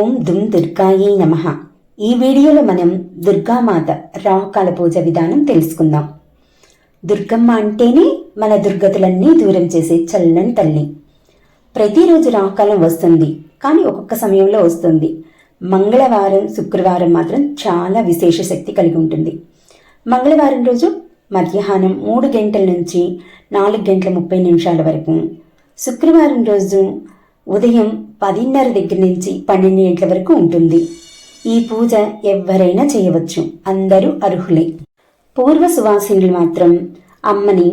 ఓం దుమ్ దుర్గాయే నమ. ఈ వీడియోలో మనం దుర్గామాత రాహుకాల పూజ విధానం తెలుసుకుందాం. దుర్గమ్మ అంటేనే మన దుర్గతులన్నీ దూరం చేసే చల్లని తల్లి. ప్రతిరోజు రాహుకాలం వస్తుంది కానీ ఒక్కొక్క సమయంలో వస్తుంది. మంగళవారం శుక్రవారం మాత్రం చాలా విశేష శక్తి కలిగి ఉంటుంది. మంగళవారం రోజు మధ్యాహ్నం మూడు గంటల నుంచి నాలుగు గంటల ముప్పై నిమిషాల వరకు. శుక్రవారం రోజు ఉదయం పదిన్నర దగ్గర నుంచి పన్నెండు గంటల వరకు ఉంటుంది. ఈ పూజ ఎవరైనా చేయవచ్చు. అందరూ అర్హులే. పూర్వ సువాసినులు మాత్రం అమ్మని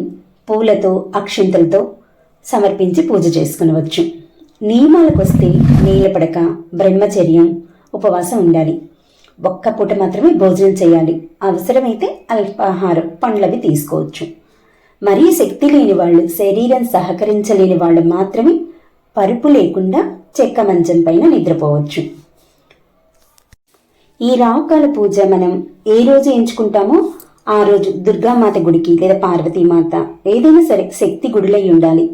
పూలతో అక్షింతలతో సమర్పించి పూజ చేసుకునవచ్చు. నియమాలకు వస్తే నీలపడక బ్రహ్మచర్యం ఉపవాసం ఉండాలి. ఒక్క పూట మాత్రమే భోజనం చేయాలి. అవసరమైతే అల్పాహారం పండ్లవి తీసుకోవచ్చు. మరీ శక్తి లేని వాళ్ళు శరీరం సహకరించలేని వాళ్ళు మాత్రమే పరుపు లేకుండా చెక్క మంచం పైన నిద్రపోవచ్చు. ఈ రావుకాల పూజ మనం ఏ రోజు ఎంచుకుంటామో ఆ రోజు దుర్గామాత గుడికి లేదా పార్వతీమాత ఏదైనా సరే శక్తి గుడిలై ఉండాలి.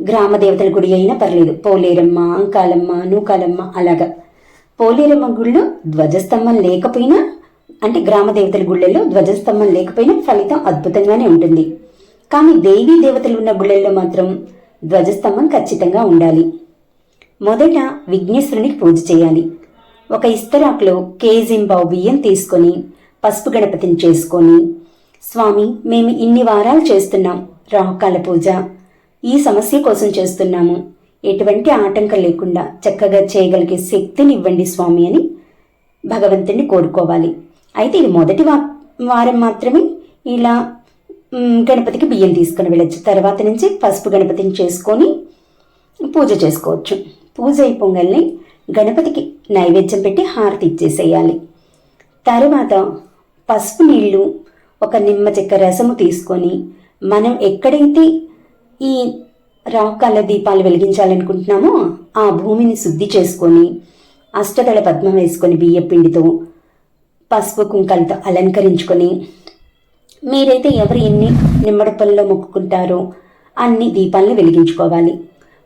గ్రామ దేవతల గుడి అయినా పర్లేదు. పోలేరమ్మ అంకాలమ్మ నూకాలమ్మ అలాగా. పోలేరమ్మ గుడిలో ధ్వజస్తంభం లేకపోయినా అంటే గ్రామ దేవతల గుళ్ళల్లో ధ్వజస్తంభం లేకపోయినా ఫలితం అద్భుతంగానే ఉంటుంది. కానీ దేవీ దేవతలు ఉన్న గుళ్ళల్లో మాత్రం ధ్వజస్తంభం ఖచ్చితంగా ఉండాలి. మొదట విఘ్నేశ్వరునికి పూజ చేయాలి. ఒక ఇస్తరాకులో కేజింబావు బియ్యం తీసుకొని పసుపు గణపతిని చేసుకొని స్వామి మేము ఇన్ని వారాలు చేస్తున్నాం రాహుకాల పూజ. ఈ సమస్య కోసం చేస్తున్నాము. ఎటువంటి ఆటంకం లేకుండా చక్కగా చేయగలిగే శక్తిని ఇవ్వండి స్వామి అని భగవంతుడిని కోరుకోవాలి. అయితే ఇది మొదటి వా వారం మాత్రమే? ఇలా గణపతికి బియ్యం తీసుకుని వెళ్ళచ్చు. తర్వాత నుంచి పసుపు గణపతిని చేసుకొని పూజ చేసుకోవచ్చు. పూజ పొంగల్ని గణపతికి నైవేద్యం పెట్టి హారతి ఇచ్చేసేయాలి. తర్వాత పసుపు నీళ్ళు ఒక నిమ్మ చెక్క రసము తీసుకొని మనం ఎక్కడైతే ఈ రాకాల దీపాలు వెలిగించాలనుకుంటున్నామో ఆ భూమిని శుద్ధి చేసుకొని అష్టదళ పద్మం వేసుకొని బియ్య పిండితో పసుపు కుంకాలతో అలంకరించుకొని మీరైతే ఎవరు ఎన్ని నిమ్మడపల్లో మొక్కుకుంటారో అన్ని దీపాలను వెలిగించుకోవాలి.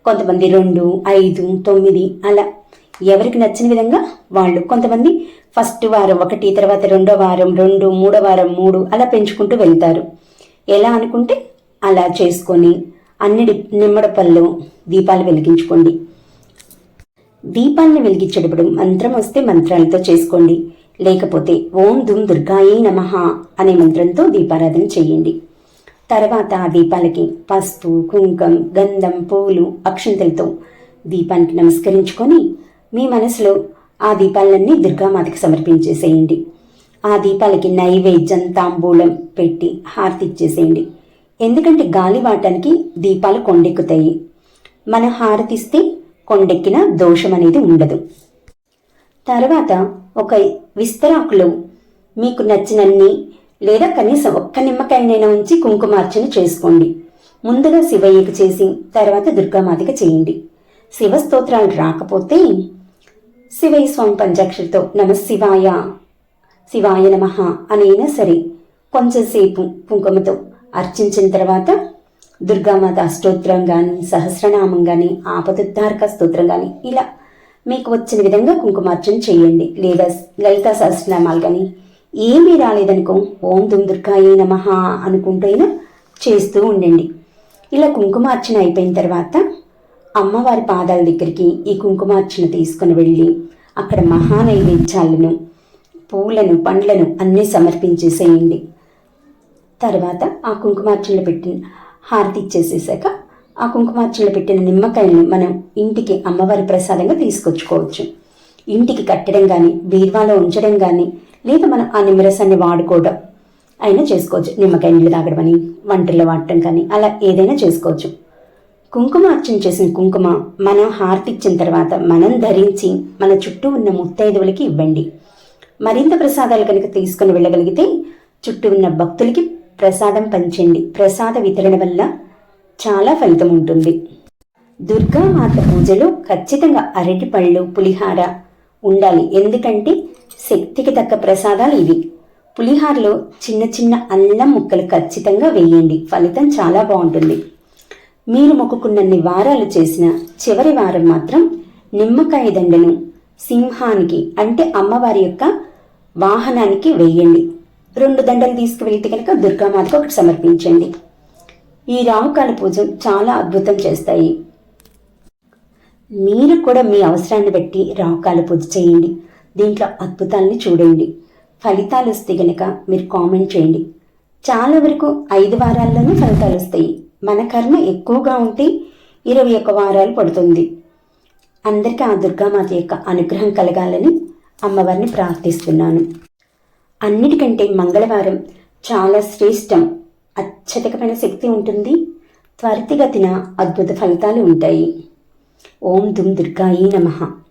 కొంతమంది రెండు ఐదు తొమ్మిది అలా ఎవరికి నచ్చిన విధంగా వాళ్ళు కొంతమంది ఫస్ట్ వారం ఒకటి తర్వాత రెండో వారం రెండు మూడో వారం మూడు అలా పెంచుకుంటూ వెళ్తారు. ఎలా అనుకుంటే అలా చేసుకొని అన్ని డి- నిమ్మడపల్లో దీపాలు వెలిగించుకోండి. దీపాలను వెలిగించేటప్పుడు మంత్రం వస్తే మంత్రాలతో చేసుకోండి. లేకపోతే ఓం దుమ్ దుర్గాయే నమ అనే మంత్రంతో దీపారాధన చేయండి. తర్వాత ఆ దీపాలకి పసుపు కుంకం గంధం పూలు అక్షంతలతో దీపానికి నమస్కరించుకొని మీ మనసులో ఆ దీపాలన్నీ దుర్గామాతకి సమర్పించేసేయండి. ఆ దీపాలకి నైవేద్యం తాంబూలం పెట్టి హారతి ఇచ్చేసేయండి. ఎందుకంటే గాలి వాటానికి దీపాలు కొండెక్కుతాయి. మనం హారతిస్తే కొండెక్కిన దోషం అనేది ఉండదు. తర్వాత ఒక విస్తరాకులో మీకు నచ్చినన్ని లేదా కనీసం ఒక్క నిమ్మకాయనైనా ఉంచి కుంకుమార్చన చేసుకోండి. ముందుగా శివయ్యకు చేసి తర్వాత దుర్గామాతకి చేయండి. శివ స్తోత్రాలు రాకపోతే శివయ్య స్వామి పంచాక్షరితో నమ శివాయ శివాయ నమ అనైనా సరే కొంచెంసేపు కుంకుమతో అర్చించిన తర్వాత దుర్గామాత అష్టోత్రం కానీ సహస్రనామం కానీ ఆపదుద్ధారక స్తోత్రం కానీ ఇలా మీకు వచ్చిన విధంగా కుంకుమార్చన చేయండి. లేదా లలిత సహస్రనామాలు కానీ ఏమీ రాలేదనుకో ఓం దుమ్ దుర్గాయే నమ అనుకుంటూ అయినా చేస్తూ ఉండండి. ఇలా కుంకుమార్చన అయిపోయిన తర్వాత అమ్మవారి పాదాల దగ్గరికి ఈ కుంకుమార్చన తీసుకుని వెళ్ళి అక్కడ మహానైవేద్యాలను పూలను పండ్లను అన్నీ సమర్పించేసేయండి. తర్వాత ఆ కుంకుమార్చనలో పెట్టిన హారతి ఇచ్చేసేసాక ఆ కుంకుమార్చనలో పెట్టిన నిమ్మకాయలను మనం ఇంటికి అమ్మవారి ప్రసాదంగా తీసుకొచ్చుకోవచ్చు. ఇంటికి కట్టడం కానీ బీర్వాలో ఉంచడం కానీ లేదా మనం ఆ నిమ్మరసాన్ని వాడుకోవడం అయినా చేసుకోవచ్చు. నిమ్మకాయ నీళ్ళు తాగడం అని వంటల్లో వాడటం కానీ అలా ఏదైనా చేసుకోవచ్చు. కుంకుమ అర్చన చేసిన కుంకుమ మనం హారతి ఇచ్చిన తర్వాత మనం ధరించి మన చుట్టూ ఉన్న ముత్తైదువులకి ఇవ్వండి. మరింత ప్రసాదాలు కనుక తీసుకుని వెళ్ళగలిగితే చుట్టూ ఉన్న భక్తులకి ప్రసాదం పంచండి. ప్రసాద వితరణ వల్ల చాలా ఫలితం ఉంటుంది. దుర్గామాత పూజలో ఖచ్చితంగా అరటిపళ్ళు పులిహార ఉండాలి. ఎందుకంటే శక్తికి తగ్గ ప్రసాదాలు ఇవి. పులిహారలో చిన్న చిన్న అల్లం ముక్కలు ఖచ్చితంగా వేయండి. ఫలితం చాలా బాగుంటుంది. మీరు మొక్కుకున్నన్ని వారాలు చేసిన చివరి వారం మాత్రం నిమ్మకాయ దండను సింహానికి అంటే అమ్మవారి యొక్క వాహనానికి వేయండి. రెండు దండలు తీసుకువెళ్తే కనుక దుర్గామాతకు ఒకటి సమర్పించండి. ఈ రాహుకాల పూజ చాలా అద్భుతం చేస్తాయి. మీరు కూడా మీ అవసరాన్ని బట్టి రాహుకాల పూజ చేయండి. దీంట్లో అద్భుతాలని చూడండి. ఫలితాలు వస్తే గనక మీరు కామెంట్ చేయండి. చాలా వరకు ఐదు వారాల్లోనే ఫలితాలు వస్తాయి. మన కర్మ ఎక్కువగా ఉంటే ఇరవై ఒక్క వారాలు పడుతుంది. అందరికీ ఆ దుర్గామాత యొక్క అనుగ్రహం కలగాలని అమ్మవారిని ప్రార్థిస్తున్నాను. అన్నిటికంటే మంగళవారం చాలా శ్రేష్టం. అత్యధికమైన శక్తి ఉంటుంది. త్వరితగతిన అద్భుత ఫలితాలు ఉంటాయి. ఓం దుమ్ దుర్గాయి నమః.